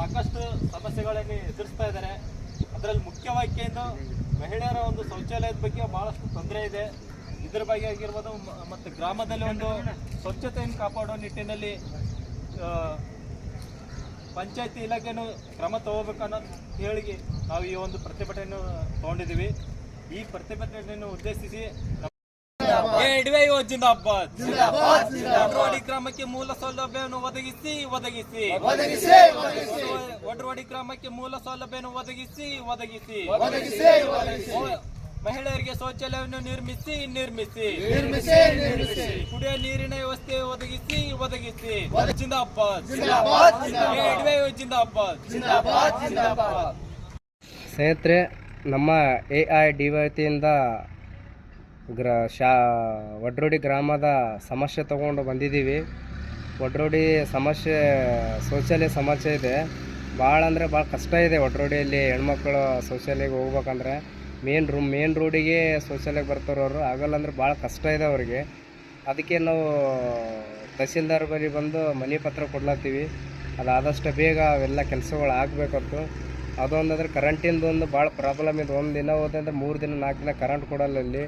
ಸಾಕಷ್ಟು ಸಮಸ್ಯೆಗಳನ್ನು ಎದುರಿಸ್ತಾ ಇದ್ದಾರೆ. ಅದರಲ್ಲಿ ಮುಖ್ಯವಾಗಿ ಮಹಿಳೆಯರ ಒಂದು ಶೌಚಾಲಯದ ಬಗ್ಗೆ ಬಹಳಷ್ಟು ತೊಂದರೆ ಇದೆ. ಇದರ ಬಗ್ಗೆ ಆಗಿರ್ಬೋದು ಮತ್ತು ಗ್ರಾಮದಲ್ಲಿ ಒಂದು ಸ್ವಚ್ಛತೆಯನ್ನು ಕಾಪಾಡೋ ನಿಟ್ಟಿನಲ್ಲಿ ಪಂಚಾಯತಿ ಇಲಾಖೆನೂ ಕ್ರಮ ಅನ್ನೋದು ಹೇಳಿ ನಾವು ಈ ಒಂದು ಪ್ರತಿಭಟನೆಯನ್ನು ತಗೊಂಡಿದ್ದೀವಿ. ಈ ಪ್ರತಿಭಟನೆಯನ್ನು ಉದ್ದೇಶಿಸಿ ಎಡ್ವೆ ಜಿಂದಾಬಾದ್. ಒಡ್ರವಾಡಿ ಗ್ರಾಮಕ್ಕೆ ಮೂಲ ಸೌಲಭ್ಯವನ್ನು ಒದಗಿಸಿ ಒದಗಿಸಿ. ಒಡ್ರವಾಡಿ ಗ್ರಾಮಕ್ಕೆ ಮೂಲ ಸೌಲಭ್ಯವನ್ನು ಒದಗಿಸಿ ಒದಗಿಸಿ. ಒದಗಿಸಿ ಮಹಿಳೆಯರಿಗೆ ಶೌಚಾಲಯವನ್ನು ನಿರ್ಮಿಸಿ ನಿರ್ಮಿಸಿ. ಕುಡಿಯುವ ನೀರಿನ ವ್ಯವಸ್ಥೆ ಒದಗಿಸಿ ಒದಗಿಸಿ. ಜಿಂದಾಬಾದ್. ಜಿಂದಾಬಾದ್ ಸ್ನೇಹಿತರೆ ನಮ್ಮ ಎ ಐ ಡಿ ವತಿಯಿಂದ ಗ್ರ ಶಾ ವಡ್ರೋಡಿ ಗ್ರಾಮದ ಸಮಸ್ಯೆ ತಗೊಂಡು ಬಂದಿದ್ದೀವಿ. ವಡ್ರೋಡಿ ಸಮಸ್ಯೆ, ಶೌಚಾಲಯ ಸಮಸ್ಯೆ ಇದೆ. ಭಾಳ ಅಂದರೆ ಭಾಳ ಕಷ್ಟ ಇದೆ ವಡ್ರೋಡಿಯಲ್ಲಿ ಹೆಣ್ಮಕ್ಳು ಶೌಚಾಲಯಕ್ಕೆ ಹೋಗ್ಬೇಕಂದ್ರೆ. ಮೇನ್ ರೂಮ್ ಮೇನ್ ರೋಡಿಗೆ ಶೌಚಾಲಯಕ್ಕೆ ಬರ್ತಾರೆ ಅವರು. ಆಗಲ್ಲ ಅಂದ್ರೆ ಭಾಳ ಕಷ್ಟ ಇದೆ ಅವ್ರಿಗೆ. ಅದಕ್ಕೆ ನಾವು ತಹಸೀಲ್ದಾರ್ ಬಳಿ ಬಂದು ಮನೆ ಪತ್ರ ಕೊಡ್ಲತ್ತೀವಿ. ಅದಾದಷ್ಟು ಬೇಗ ಅವೆಲ್ಲ ಕೆಲಸಗಳು ಆಗಬೇಕಂತು. ಅಂದರೆ ಕರೆಂಟಿಂದು ಒಂದು ಭಾಳ ಪ್ರಾಬ್ಲಮ್ ಇದೆ. ಒಂದು ದಿನ ಹೋದಂದ್ರೆ ಮೂರು ದಿನ, ನಾಲ್ಕು ದಿನ ಕರೆಂಟ್ ಕೊಡಲ್ಲ ಅಲ್ಲಿ.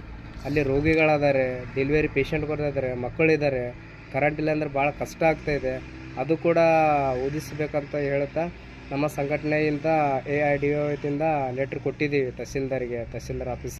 ಅಲ್ಲಿ ರೋಗಿಗಳಾದಾರೆ ಡೆಲಿವರಿ ಪೇಷಂಟ್ಗಳು ಇದ್ದಾರೆ ಮಕ್ಕಳಿದ್ದಾರೆ ಕರೆಂಟ್ ಇಲ್ಲ ಅಂದ್ರೆ ಭಾಳ ಕಷ್ಟ ಆಗ್ತಾ ಇದೆ. ಅದು ಕೂಡ ಓದಿಸಬೇಕಂತ ಹೇಳ್ತಾ ನಮ್ಮ ಸಂಘಟನೆಯಿಂದ ಎ ಐ ಡಿ ವತಿಯಿಂದ ಲೆಟ್ರ್ ಕೊಟ್ಟಿದ್ದೀವಿ ತಹಸೀಲ್ದಾರ್ಗೆ, ತಹಸೀಲ್ದಾರ್ ಆಫೀಸ್